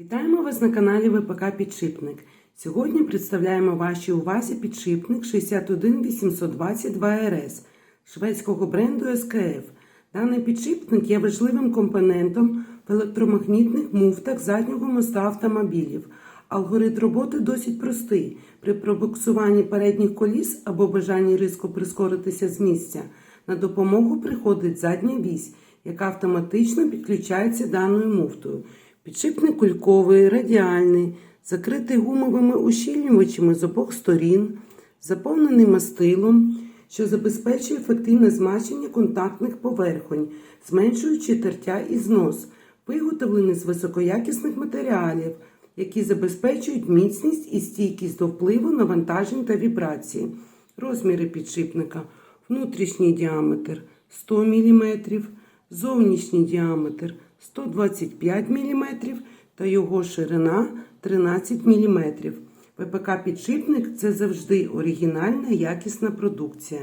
Вітаємо вас на каналі ВПК Підшипник. Сьогодні представляємо вашій увазі підшипник 61822 РС шведського бренду СКФ. Даний підшипник є важливим компонентом в електромагнітних муфтах заднього моста автомобілів. Алгоритм роботи досить простий. При пробуксуванні передніх коліс або бажанні різко прискоритися з місця на допомогу приходить задня вісь, яка автоматично підключається даною муфтою. Підшипник кульковий, радіальний, закритий гумовими ущільнювачами з обох сторін, заповнений мастилом, що забезпечує ефективне змащення контактних поверхонь, зменшуючи тертя і знос, виготовлений з високоякісних матеріалів, які забезпечують міцність і стійкість до впливу навантажень та вібрації. Розміри підшипника. Внутрішній діаметр 100 мм, зовнішній діаметр 125 мм та його ширина 13 мм. ВПК підшипник це завжди оригінальна якісна продукція.